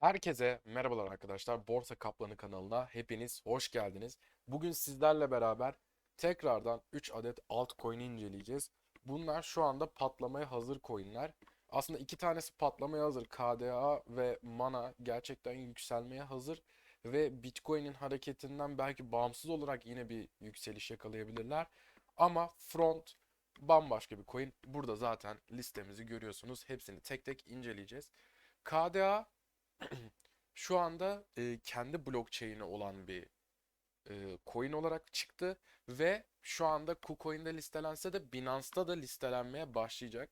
Herkese merhabalar arkadaşlar. Borsa Kaplanı kanalına hepiniz hoş geldiniz. Bugün sizlerle beraber tekrardan 3 adet altcoin'i inceleyeceğiz. Bunlar şu anda patlamaya hazır coin'ler. Aslında iki tanesi patlamaya hazır. KDA ve Mana gerçekten yükselmeye hazır. Ve Bitcoin'in hareketinden belki bağımsız olarak yine bir yükseliş yakalayabilirler. Ama Front bambaşka bir coin. Burada zaten listemizi görüyorsunuz. Hepsini tek tek inceleyeceğiz. KDA şu anda e, kendi blockchain'i olan bir e, coin olarak çıktı ve şu anda KuCoin'de listelense de Binance'da da listelenmeye başlayacak.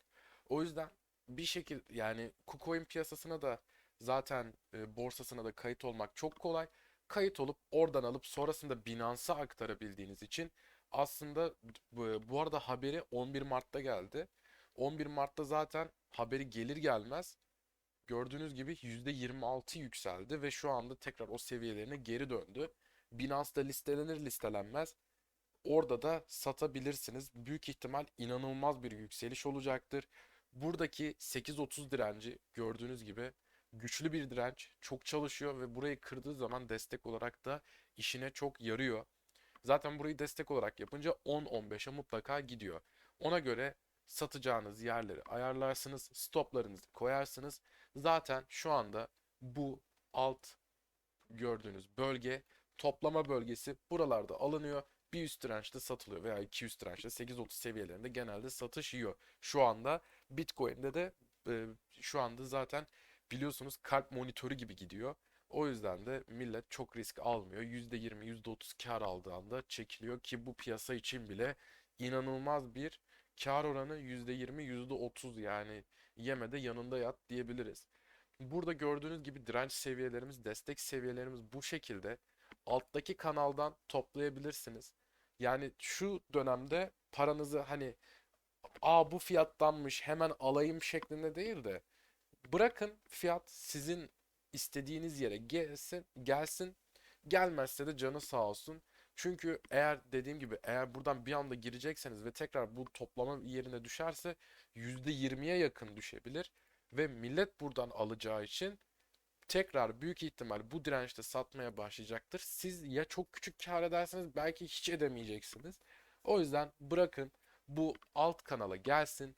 O yüzden bir şekilde yani KuCoin piyasasına da zaten e, borsasına da kayıt olmak çok kolay. Kayıt olup oradan alıp sonrasında Binance'a aktarabildiğiniz için aslında bu, bu arada haberi 11 Mart'ta geldi. 11 Mart'ta zaten haberi gelir gelmez gördüğünüz gibi %26 yükseldi ve şu anda tekrar o seviyelerine geri döndü. Binance'da listelenir listelenmez orada da satabilirsiniz. Büyük ihtimal inanılmaz bir yükseliş olacaktır. Buradaki 8.30 direnci gördüğünüz gibi güçlü bir direnç. Çok çalışıyor ve burayı kırdığı zaman destek olarak da işine çok yarıyor. Zaten burayı destek olarak yapınca 10-15'e mutlaka gidiyor. Ona göre satacağınız yerleri ayarlarsınız, stoplarınızı koyarsınız. Zaten şu anda bu alt gördüğünüz bölge toplama bölgesi buralarda alınıyor. Bir üst dirençte satılıyor veya iki üst dirençte 8.30 seviyelerinde genelde satış yiyor. Şu anda Bitcoin'de de e, şu anda zaten biliyorsunuz kalp monitörü gibi gidiyor. O yüzden de millet çok risk almıyor. %20, %30 kar aldığı anda çekiliyor ki bu piyasa için bile inanılmaz bir kar oranı %20, %30 yani yemede yanında yat diyebiliriz. Burada gördüğünüz gibi direnç seviyelerimiz, destek seviyelerimiz bu şekilde. Alttaki kanaldan toplayabilirsiniz. Yani şu dönemde paranızı hani aa bu fiyattanmış hemen alayım şeklinde değil de bırakın fiyat sizin istediğiniz yere gelsin, gelsin. Gelmezse de canı sağ olsun. Çünkü eğer dediğim gibi eğer buradan bir anda girecekseniz ve tekrar bu toplama yerine düşerse %20'ye yakın düşebilir. Ve millet buradan alacağı için tekrar büyük ihtimal bu dirençte satmaya başlayacaktır. Siz ya çok küçük kar ederseniz belki hiç edemeyeceksiniz. O yüzden bırakın bu alt kanala gelsin.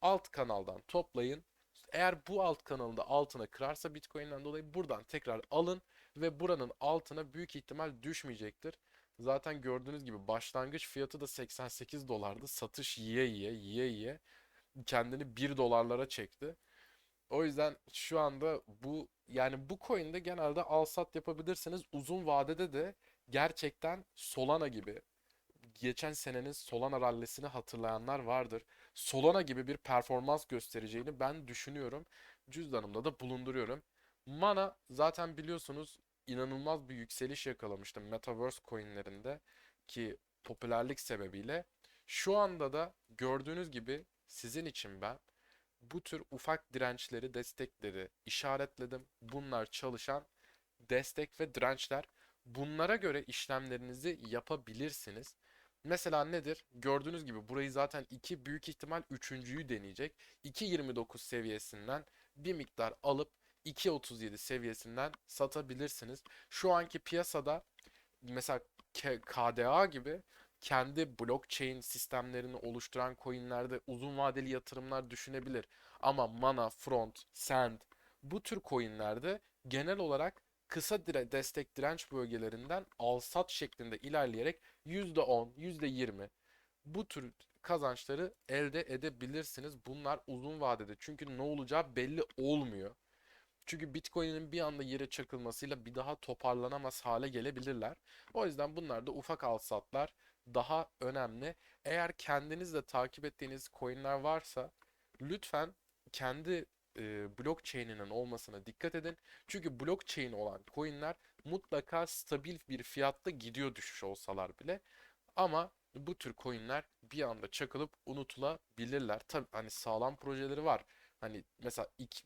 Alt kanaldan toplayın. Eğer bu alt kanalında altına kırarsa Bitcoin'den dolayı buradan tekrar alın ve buranın altına büyük ihtimal düşmeyecektir. Zaten gördüğünüz gibi başlangıç fiyatı da 88 dolardı. Satış yiye yiye yiye yiye kendini 1 dolarlara çekti. O yüzden şu anda bu yani bu coin'de genelde al sat yapabilirsiniz. Uzun vadede de gerçekten Solana gibi geçen senenin Solana rallisini hatırlayanlar vardır. Solana gibi bir performans göstereceğini ben düşünüyorum. Cüzdanımda da bulunduruyorum. Mana zaten biliyorsunuz inanılmaz bir yükseliş yakalamıştı Metaverse coinlerinde ki popülerlik sebebiyle. Şu anda da gördüğünüz gibi sizin için ben bu tür ufak dirençleri, destekleri işaretledim. Bunlar çalışan destek ve dirençler. Bunlara göre işlemlerinizi yapabilirsiniz. Mesela nedir? Gördüğünüz gibi burayı zaten iki büyük ihtimal üçüncüyü deneyecek. 2.29 seviyesinden bir miktar alıp 2.37 seviyesinden satabilirsiniz. Şu anki piyasada mesela KDA gibi kendi blockchain sistemlerini oluşturan coinlerde uzun vadeli yatırımlar düşünebilir. Ama Mana, Front, Sand bu tür coinlerde genel olarak kısa dire destek direnç bölgelerinden al sat şeklinde ilerleyerek %10, %20 bu tür kazançları elde edebilirsiniz. Bunlar uzun vadede çünkü ne olacağı belli olmuyor. Çünkü Bitcoin'in bir anda yere çakılmasıyla bir daha toparlanamaz hale gelebilirler. O yüzden bunlar da ufak alsatlar daha önemli. Eğer kendiniz de takip ettiğiniz coinler varsa lütfen kendi e, blockchain'inin olmasına dikkat edin. Çünkü blockchain olan coinler mutlaka stabil bir fiyatta gidiyor düşüş olsalar bile. Ama bu tür coinler bir anda çakılıp unutulabilirler. Tabii hani sağlam projeleri var. Hani mesela iki,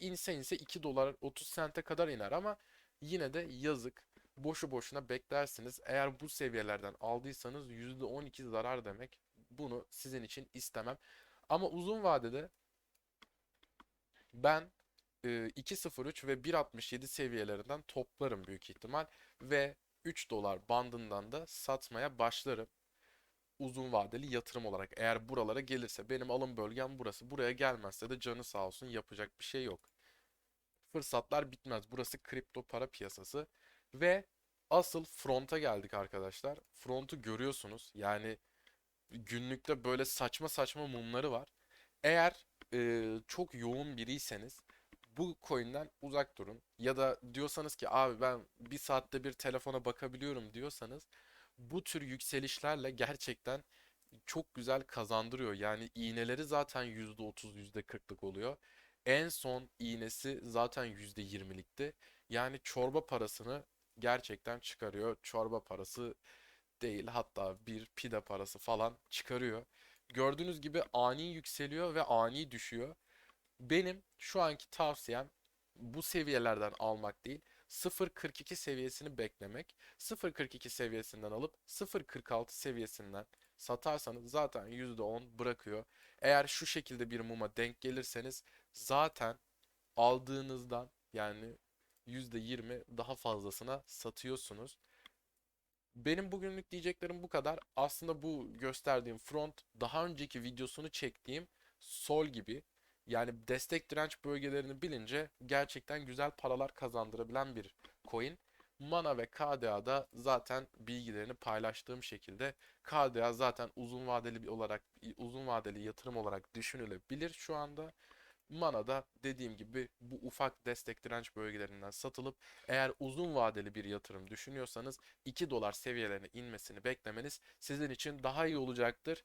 inse inse 2 dolar 30 sente kadar iner ama yine de yazık. Boşu boşuna beklersiniz. Eğer bu seviyelerden aldıysanız %12 zarar demek. Bunu sizin için istemem. Ama uzun vadede ben e, 2.03 ve 1.67 seviyelerinden toplarım büyük ihtimal ve 3 dolar bandından da satmaya başlarım uzun vadeli yatırım olarak. Eğer buralara gelirse benim alım bölgem burası. Buraya gelmezse de canı sağ olsun yapacak bir şey yok. Fırsatlar bitmez. Burası kripto para piyasası ve asıl fronta geldik arkadaşlar. Frontu görüyorsunuz. Yani günlükte böyle saçma saçma mumları var. Eğer e, çok yoğun biriyseniz bu coin'den uzak durun. Ya da diyorsanız ki abi ben bir saatte bir telefona bakabiliyorum diyorsanız bu tür yükselişlerle gerçekten çok güzel kazandırıyor. Yani iğneleri zaten %30, %40'lık oluyor. En son iğnesi zaten %20'likti. Yani çorba parasını gerçekten çıkarıyor. Çorba parası değil hatta bir pide parası falan çıkarıyor. Gördüğünüz gibi ani yükseliyor ve ani düşüyor. Benim şu anki tavsiyem bu seviyelerden almak değil, 0.42 seviyesini beklemek. 0.42 seviyesinden alıp 0.46 seviyesinden satarsanız zaten %10 bırakıyor. Eğer şu şekilde bir muma denk gelirseniz zaten aldığınızdan yani %20 daha fazlasına satıyorsunuz. Benim bugünlük diyeceklerim bu kadar. Aslında bu gösterdiğim front daha önceki videosunu çektiğim sol gibi. Yani destek direnç bölgelerini bilince gerçekten güzel paralar kazandırabilen bir coin. Mana ve KDA'da zaten bilgilerini paylaştığım şekilde KDA zaten uzun vadeli olarak uzun vadeli yatırım olarak düşünülebilir şu anda. Mana da dediğim gibi bu ufak destek direnç bölgelerinden satılıp eğer uzun vadeli bir yatırım düşünüyorsanız 2 dolar seviyelerine inmesini beklemeniz sizin için daha iyi olacaktır.